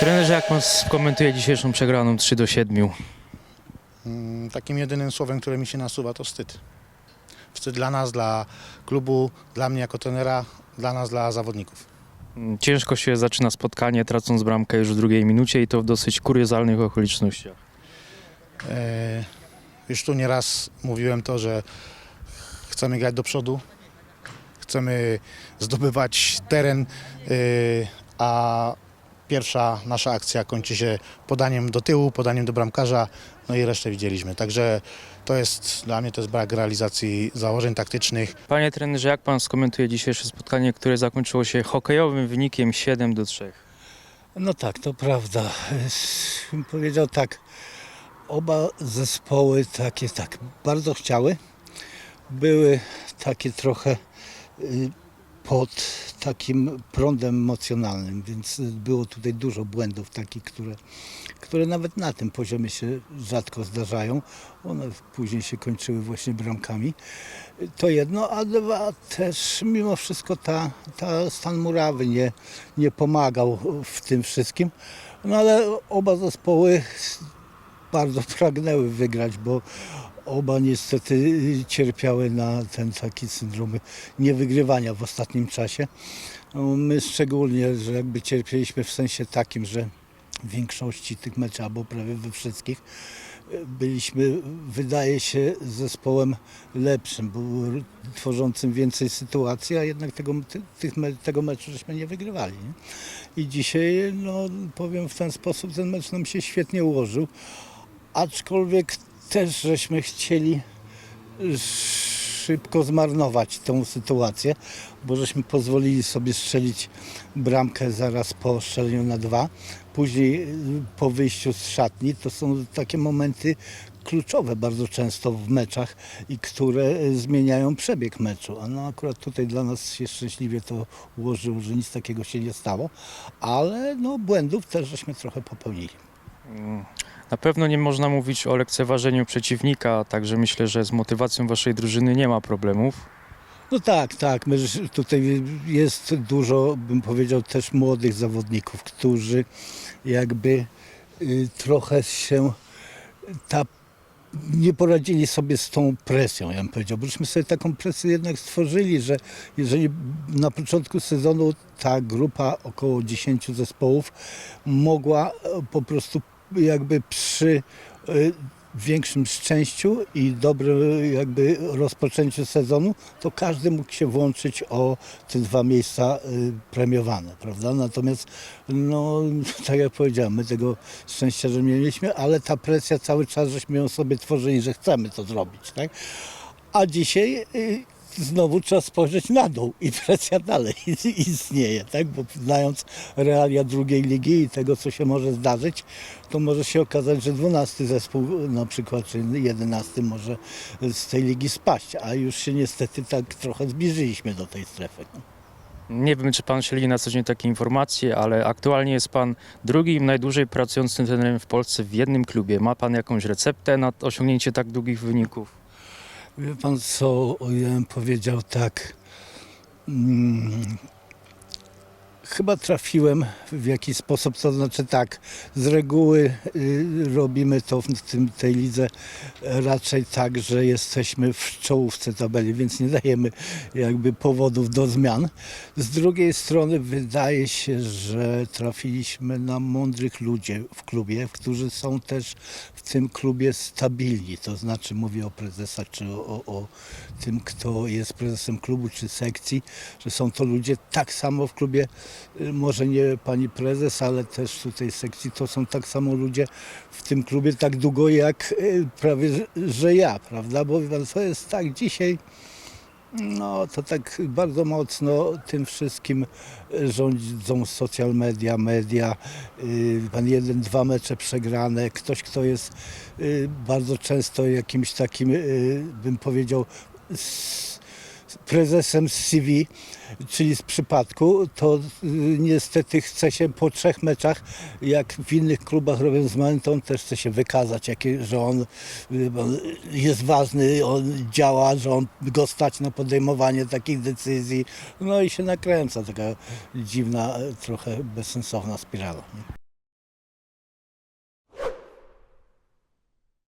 Trenerze, jak pan skomentuje dzisiejszą przegraną 3 do 7? Mm, Takim jedynym słowem, które mi się nasuwa, to wstyd. Wstyd dla nas, dla klubu, dla mnie jako trenera, dla nas, dla zawodników. Ciężko się zaczyna spotkanie, tracąc bramkę już w drugiej minucie i to w dosyć kuriozalnych okolicznościach. E, Już tu nieraz mówiłem to, że chcemy grać do przodu, chcemy zdobywać teren, e, a pierwsza nasza akcja kończy się podaniem do tyłu, podaniem do bramkarza, no i resztę widzieliśmy. Także to jest, dla mnie to jest brak realizacji założeń taktycznych. Panie trenerze, jak pan skomentuje dzisiejsze spotkanie, które zakończyło się hokejowym wynikiem 7 do 3? No tak, to prawda. Bym powiedział tak, oba zespoły takie tak bardzo chciały. Były takie trochę y, pod takim prądem emocjonalnym, więc było tutaj dużo błędów takich, które, które nawet na tym poziomie się rzadko zdarzają. One później się kończyły właśnie bramkami. To jedno, a dwa też mimo wszystko ta, ta stan murawy nie, nie pomagał w tym wszystkim. No ale oba zespoły bardzo pragnęły wygrać, bo oba niestety cierpiały na ten taki syndrom niewygrywania w ostatnim czasie. No, my szczególnie, że jakby cierpieliśmy w sensie takim, że w większości tych meczów, albo prawie we wszystkich, byliśmy, wydaje się, zespołem lepszym, tworzącym więcej sytuacji, a jednak tego, ty- tych, tego meczu żeśmy nie wygrywali. Nie? I dzisiaj, no powiem w ten sposób, ten mecz nam się świetnie ułożył, aczkolwiek też żeśmy chcieli szybko zmarnować tą sytuację, bo żeśmy pozwolili sobie strzelić bramkę zaraz po strzeleniu na dwa. Później y, po wyjściu z szatni to są takie momenty kluczowe bardzo często w meczach i które y, zmieniają przebieg meczu. A no akurat tutaj dla nas się szczęśliwie to ułożyło, że nic takiego się nie stało, ale no błędów też żeśmy trochę popełnili. Na pewno nie można mówić o lekceważeniu przeciwnika, także myślę, że z motywacją waszej drużyny nie ma problemów. No tak, tak. My, tutaj jest dużo, bym powiedział, też młodych zawodników, którzy jakby y, trochę się ta, nie poradzili sobie z tą presją, ja bym powiedział. Bośmy sobie taką presję jednak stworzyli, że jeżeli na początku sezonu ta grupa około 10 zespołów mogła e, po prostu jakby przy y, większym szczęściu i dobrym jakby rozpoczęciu sezonu, to każdy mógł się włączyć o te dwa miejsca y, premiowane, prawda? Natomiast, no, tak jak powiedziałem, my tego szczęścia, że nie mieliśmy, ale ta presja cały czas, żeśmy ją sobie tworzyli, że chcemy to zrobić, tak? A dzisiaj y, znowu trzeba spojrzeć na dół i presja dalej istnieje, tak? Bo znając realia drugiej ligi i tego, co się może zdarzyć, to może się okazać, że 12 zespół na przykład, czy 11 może z tej ligi spaść, a już się niestety tak trochę zbliżyliśmy do tej strefy. Nie wiem, czy pan śledzi na co dzień takie informacje, ale aktualnie jest pan drugim najdłużej pracującym trenerem w Polsce w jednym klubie. Ma pan jakąś receptę na osiągnięcie tak długich wyników? Wie pan co, ja powiedział tak. Chyba trafiłem w jakiś sposób, to znaczy tak, z reguły y, robimy to w tym, tej lidze raczej tak, że jesteśmy w czołówce tabeli, więc nie dajemy jakby powodów do zmian. Z drugiej strony wydaje się, że trafiliśmy na mądrych ludzi w klubie, którzy są też w tym klubie stabilni, to znaczy mówię o prezesach czy o, o, tym, kto jest prezesem klubu czy sekcji, że są to ludzie tak samo w klubie, może nie pani prezes, ale też tutaj sekcji, to są tak samo ludzie w tym klubie tak długo jak y, prawie, że- ja, prawda? Bo to jest tak dzisiaj, no to tak bardzo mocno tym wszystkim y, rządzą social media, media, y, pan jeden, dwa mecze przegrane, ktoś, kto jest y, bardzo często jakimś takim, y, bym powiedział, prezesem z CV, czyli z przypadku, to y, niestety chce się po trzech meczach, jak w innych klubach robią z on też chce się wykazać, że on, y, jest ważny, on działa, że on go stać na podejmowanie takich decyzji. No i się nakręca taka dziwna, trochę bezsensowna spirala.